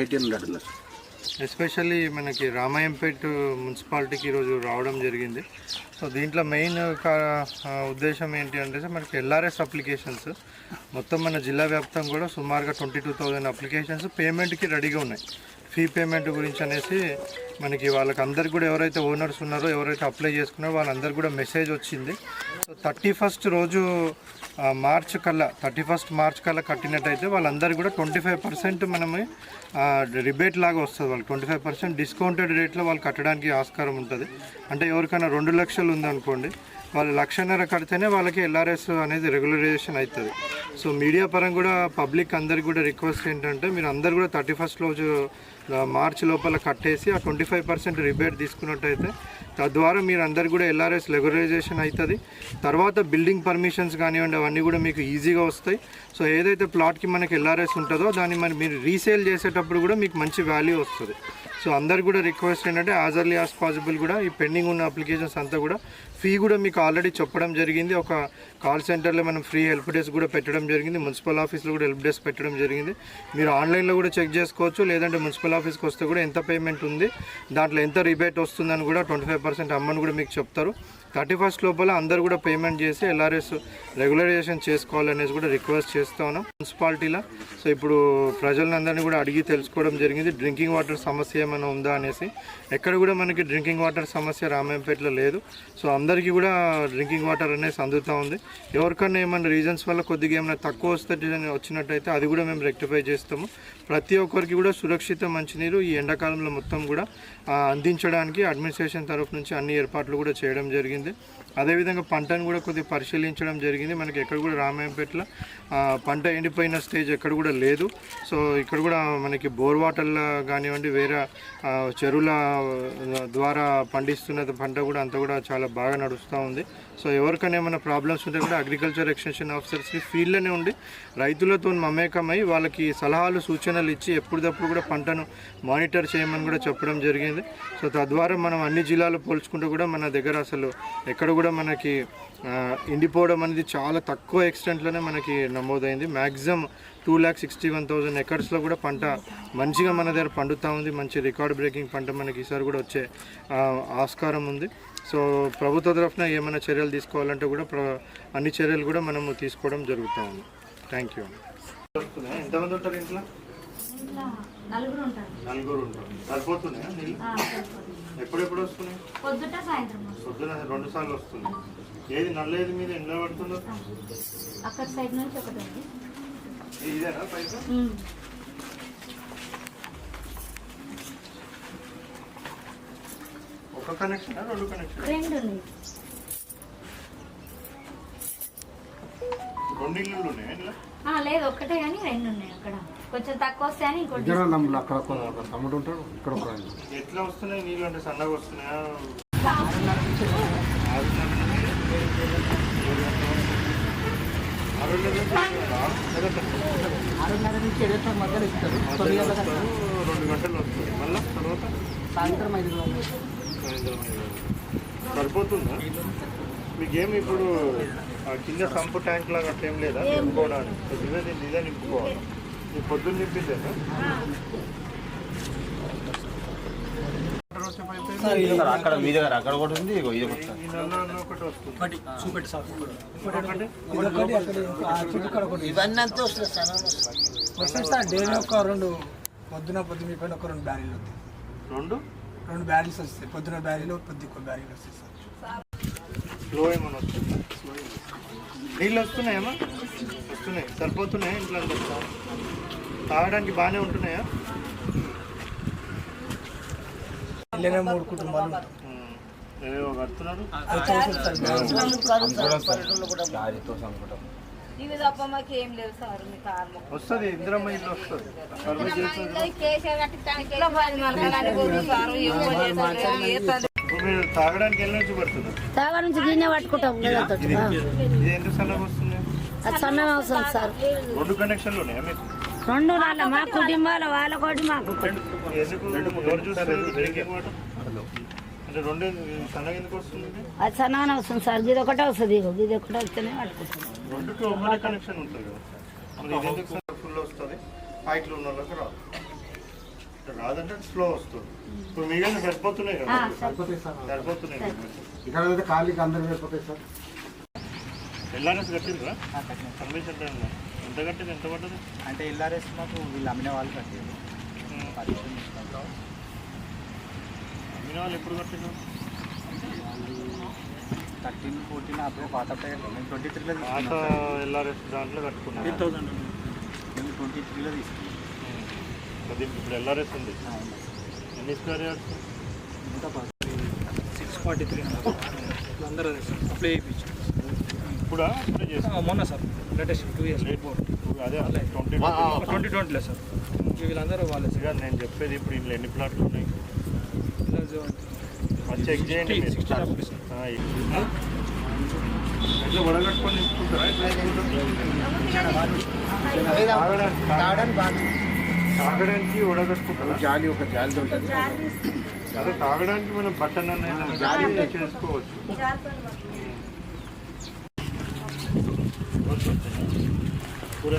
Eighteen hundred ఉంది especially మనకి రామాయంపేట్ మున్సిపాలిటీకి ఈరోజు రావడం జరిగింది. సో దీంట్లో మెయిన్ ఉద్దేశం ఏంటి అంటే మనకి ఎల్ఆర్ఎస్ అప్లికేషన్స్ మొత్తం మన జిల్లా వ్యాప్తంగా కూడా సుమారుగా ట్వంటీ టూ థౌజండ్ అప్లికేషన్స్ పేమెంట్కి రెడీగా ఉన్నాయి. ఫీ పేమెంట్ గురించి అనేసి మనకి వాళ్ళకందరికి కూడా ఎవరైతే ఓనర్స్ ఉన్నారో ఎవరైతే అప్లై చేసుకున్నారో వాళ్ళందరికీ కూడా మెసేజ్ వచ్చింది. సో థర్టీ ఫస్ట్ రోజు మార్చ్ కల్లా థర్టీ ఫస్ట్ మార్చ్ కల్లా కట్టినట్టయితే వాళ్ళందరికీ కూడా ట్వంటీ ఫైవ్ పర్సెంట్ మనము రిబేట్ లాగా వస్తుంది వాళ్ళు ట్వంటీ ఫైవ్ పర్సెంట్ డిస్కౌంటెడ్ రేట్లో వాళ్ళు కట్టడానికి ఆస్కారం ఉంటుంది. అంటే ఎవరికైనా రెండు లక్షలు ఉందనుకోండి వాళ్ళు లక్షన్నర కడితేనే వాళ్ళకి ఎల్ఆర్ఎస్ అనేది రెగ్యులరైజేషన్ అవుతుంది సో మీడియా పరంగా కూడా పబ్లిక్ అందరికి కూడా రిక్వెస్ట్ ఏంటంటే మీరు అందరు కూడా థర్టీ ఫస్ట్ రోజు మార్చ్ లోపల కట్టేసి ఆ ట్వంటీ ఫైవ్ పర్సెంట్ రిబేట్ తీసుకున్నట్టయితే తద్వారా మీరు అందరు కూడా ఎల్ఆర్ఎస్ లెగరైజేషన్ అవుతుంది తర్వాత బిల్డింగ్ పర్మిషన్స్ కానివ్వండి అవన్నీ కూడా మీకు ఈజీగా వస్తాయి. సో ఏదైతే ప్లాట్కి మనకి ఎల్ఆర్ఎస్ ఉంటుందో దాన్ని మరి మీరు రీసేల్ చేసేటప్పుడు కూడా మీకు మంచి వాల్యూ వస్తుంది. సో అందరు కూడా రిక్వెస్ట్ ఏంటంటే యాజ్ అర్లీ యాజ్ పాసిబుల్ కూడా ఈ పెండింగ్ ఉన్న అప్లికేషన్స్ అంతా కూడా ఫీ కూడా మీకు ఆల్రెడీ చెప్పడం జరిగింది. ఒక కాల్ సెంటర్లో మనం ఫ్రీ హెల్ప్ డెస్క్ కూడా పెట్టడం జరిగింది. మున్సిపల్ ఆఫీస్లో కూడా హెల్ప్ డెస్క్ పెట్టడం జరిగింది. మీరు ఆన్లైన్లో కూడా చెక్ చేసుకోవచ్చు. లేదంటే మున్సిపల్ ఆఫీస్కి వస్తే కూడా ఎంత పేమెంట్ ఉంది దాంట్లో ఎంత రిబేట్ వస్తుందని కూడా ట్వంటీ ఫైవ్ పర్సెంట్ అమ్మని కూడా మీకు చెప్తారు. థర్టీ ఫస్ట్ లోపల అందరు కూడా పేమెంట్ చేసి ఎల్ఆర్ఎస్ రెగ్యులరైజేషన్ చేసుకోవాలనేసి కూడా రిక్వెస్ట్ చేస్తా ఉన్నాం. మున్సిపాలిటీలో. సో ఇప్పుడు ప్రజలందరినీ కూడా అడిగి తెలుసుకోవడం జరిగింది. డ్రింకింగ్ వాటర్ సమస్య ఏమైనా ఉందా అనేసి. ఎక్కడ కూడా మనకి డ్రింకింగ్ వాటర్ సమస్య రామాయంపేటలో లేదు. సో అందరికీ కూడా డ్రింకింగ్ వాటర్ అనేసి అందుతూ ఉంది. ఎవరికన్నా ఏమైనా రీజన్స్ వల్ల కొద్దిగా ఏమైనా తక్కువ వస్తే వచ్చినట్టయితే అది కూడా మేము రెక్టిఫై చేస్తాము. ప్రతి ఒక్కరికి కూడా సురక్షిత మంచినీరు ఈ ఎండాకాలంలో మొత్తం కూడా అందించడానికి అడ్మినిస్ట్రేషన్ తరఫు నుంచి అన్ని ఏర్పాట్లు కూడా చేయడం జరిగింది. అదేవిధంగా పంటను కూడా కొద్దిగా పరిశీలించడం జరిగింది. మనకి ఎక్కడ కూడా రామాయంపేటలో పంట ఎండిపోయిన స్టేజ్ ఎక్కడ కూడా లేదు. సో ఇక్కడ కూడా మనకి బోర్ వాటర్ల కానివ్వండి వేరే చెరువుల ద్వారా పండిస్తున్న పంట కూడా అంతా కూడా చాలా బాగా నడుస్తూ ఉంది. సో ఎవరికైనా ఏమైనా ప్రాబ్లమ్స్ ఉంటే కూడా అగ్రికల్చర్ ఎక్స్టెన్షన్ ఆఫీసర్స్ని ఫీల్డ్లోనే ఉండి రైతులతో మమేకమై వాళ్ళకి సలహాలు సూచనలు ఇచ్చి ఎప్పటికప్పుడు కూడా పంటను మానిటర్ చేయమని కూడా చెప్పడం జరిగింది. సో తద్వారా మనం అన్ని జిల్లాలు పోల్చుకుంటూ కూడా మన దగ్గర అసలు ఎక్కడ కూడా మనకి ఎండిపోవడం అనేది చాలా తక్కువ ఎక్స్టెంట్లోనే మనకి నమోదైంది. Maximum two lakh sixty one thousand ఎకర్స్లో కూడా పంట మంచిగా మన దగ్గర పండుతూ ఉంది. మంచి రికార్డ్ బ్రేకింగ్ పంట మనకి ఈసారి కూడా వచ్చే ఆస్కారం ఉంది. సో ప్రభుత్వ తరఫున ఏమైనా చర్యలు తీసుకోవాలంటే కూడా అన్ని చర్యలు కూడా మనము తీసుకోవడం జరుగుతూ ఉంది. Thank you. ఎంతమంది ఉంటారు ఇంట్లో? నలుగురు ఉంటారు. నలుగురు ఉంటారు. సరిపోతున్నాయా నీళ్ళు? ఆ, సరిపోతుంది. ఎప్పుడెప్పుడు వస్తున్నాయి? పొద్దుట సాయంత్రం. పొద్దున రెండు సార్లు ఏది పడుతున్నారు అక్కడ సైడ్ నుంచి ఒకటి ఉంది. ఇదేనా పైపు? ఉమ్. ఒక కనెక్షన్ రెండు కనెక్షన్ రెండు ఉన్నాయి. ఉన్నాయి లేదు ఒక్కటే కానీ రెండు ఉన్నాయి అక్కడ. కొంచెం తక్కువ వస్తాయని ఇంకోటి నమ్ములు అక్కడ ఒక ఒక తమ్ముడు ఉంటాడు ఇక్కడ ఒక ఆయన. ఎట్లా వస్తున్నాయి నీళ్ళు అంటే సన్నగా వస్తున్నాయా? ఆరున్నర నుంచి ఏడు మధ్యలో ఇస్తారు. తొమ్మిది గంటల దాకా రెండు గంటలు వస్తుంది. మళ్ళీ తర్వాత? సాయంత్రం ఐదు సాయంత్రం ఐదు గంటలు. సరిపోతుందా? మీకేమి ఇప్పుడు ఆ కింద సంపు ట్యాంక్ లాగా అట్లా ఏం లేదా? నింపుకోవడానికి. దీన్ని ఇదే నింపుకోవాలి. పొద్దున్న నింపిందేనా అక్కడ మీ దగ్గర అక్కడ కూడా ఉంది ఇగో ఇది ఒకటి ఒకటి ఒకటి చూపెట్టి సార్ ఒకటి? ఒకటి ఇవన్నీ అంతా వస్తుంది వస్తాయి సార్ డైలీ ఒక రెండు పొద్దున పొద్దున మీ పైన ఒక రెండు బ్యారీలు వస్తాయి. రెండు? రెండు బ్యారీస్ వస్తాయి పొద్దున బ్యారీలు పొద్దు ఒక బ్యారీలు వస్తాయి సార్. స్లో ఏమైనా వస్తుంది నీళ్ళు వస్తున్నాయమ్మా? వస్తున్నాయి సరిపోతున్నాయా ఇంట్లో అందరికీ? తాగడానికి బాగానే ఉంటున్నాయా? ఇళ్ళనే మూడు కుటుంబాలు. ఏవేవో కడుతున్నారు? వస్తుంది ఇవి తప్ప మాకు ఏం లేవు సార్ మీ ఇందిరమ్మ ఇల్లు సర్వే చేస్తుంది ఇప్పుడు మీరు తాగడానికి ఎన్ని నుంచి పడుతుంది తాగా నుంచి గిన్నె పట్టుకుంటాం నీళ్ళతో ఇది ఇది ఎందుకు సన్నగా వస్తుంది అది సన్నగా అవసరం సార్. రెండు కనెక్షన్లు ఉన్నాయా మీకు? రెండు నాళ్ళ మా కుటుంబాల వాళ్ళ కోటి మాకు రెండు సన్నగా వస్తుంది ఇది? అది సన్నగానే వస్తుంది సార్. ఇది ఒకటే వస్తుంది ఇది ఒకటే వస్తేనే పట్టుకుంటాం రెండుకి ఒకటే కనెక్షన్ ఉంటుంది కదా. మరి ఇది ఎందుకు ఫుల్ వస్తుంది? హైట్లో ఉన్న వాళ్ళకి రాదు. రాదంటే స్లో వస్తుంది. ఇప్పుడు సరిపోతున్నాయి కదా. సరే. సరిపోతాయి సార్. సరిపోతున్నాయి ఇక్కడ ఖాళీకి అందరికి సరిపోతాయి సార్. ఎల్ఆర్ఎస్ పర్మిషన్ టైంలో. ఎంత కట్టింది? ఎంత పడ్డది? అంటే ఎల్ఆర్ఎస్ మాకు వీళ్ళు అమ్మిన వాళ్ళు ఇస్తాం. అమ్మిన వాళ్ళు ఎప్పుడు కట్టిండ్రు? థర్టీన్ ఫోర్టీన్ అప్పుడు పాత మేము ట్వంటీ త్రీలో పాత ఎల్ఆర్ఎస్ దాంట్లో కట్టుకున్నాం మేము ట్వంటీ త్రీలో తీసుకున్నాం. ఇప్పుడు ఎల్ఆర్ఎస్ ఉంది. ఎన్ని square yards six forty three అందరూ అప్లై చేయించాం. ఇప్పుడా మొన్న సార్. లేటెస్ట్ టూ ఇయర్స్ అదే ట్వంటీ ట్వంటీ ట్వంటీలో సార్. వీళ్ళందరూ వాళ్ళే సార్. నేను చెప్పేది ఇప్పుడు ఇంట్లో ఎన్ని ప్లాట్లు ఉన్నాయి? చెక్ చేయండి ఇట్లా వడగట్టుకొని తాగడానికి వడగట్టుకుంటారా? జాలి ఒక జాలి ఉంటుంది అదే తాగడానికి మనం బట్టన్ అనేది జాలి చేసుకోవచ్చు. पूरा